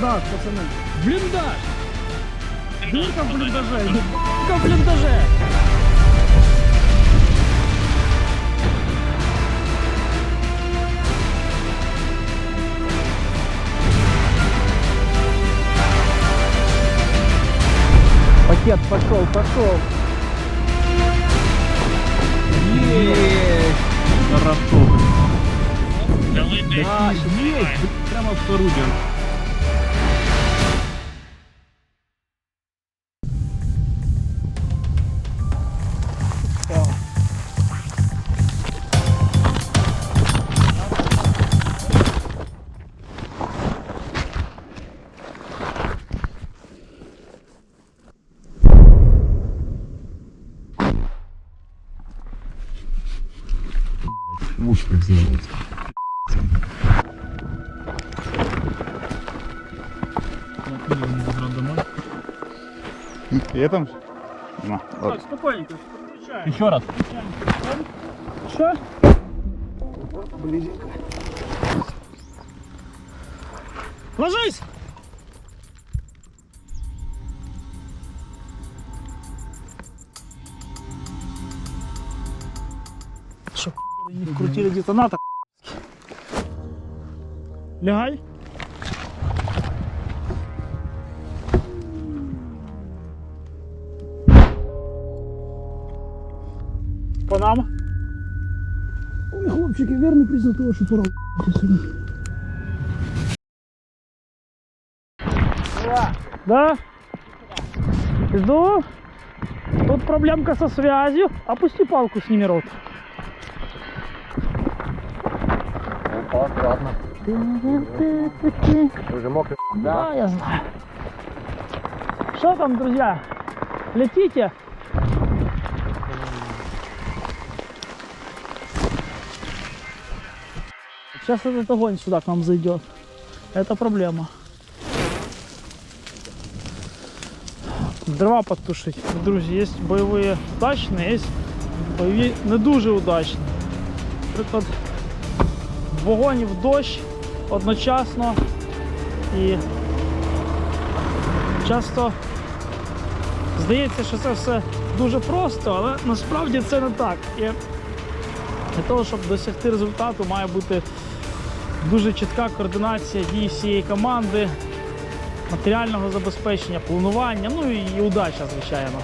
Так, пацани. Бліндаж! Дирка в бліндаже! Дирка в бліндаже! Пакет пошел, пошел. Есть! Хорошо. А, Есть! Прямо в орудие. Ушко сделать. Я там? На. Так, спокойненько. Включаем. Еще раз. Что? Ложись! Что, не вкрутили детонатор? Лягай. По нам. Ой, хлопчики, верний признак того, що пора сьогодні. Да? Жду. Тут проблемка со связью. Опусти палку, сними рот Опа, аккуратно. Уже мокрый. Да, я знаю. Что там, друзья? Летите? Сейчас этот огонь сюда к нам зайдет. Это проблема. Дрова подтушить. Друзі, є бойові удачні, є бойові не дуже удачні. Наприклад, вогонь в дощ одночасно і часто здається, що це все дуже просто, але насправді це не так. І для того, щоб досягти результату, має бути дуже чітка координація дій всієї команди, матеріального забезпечення, планування, ну і удача, звичайно.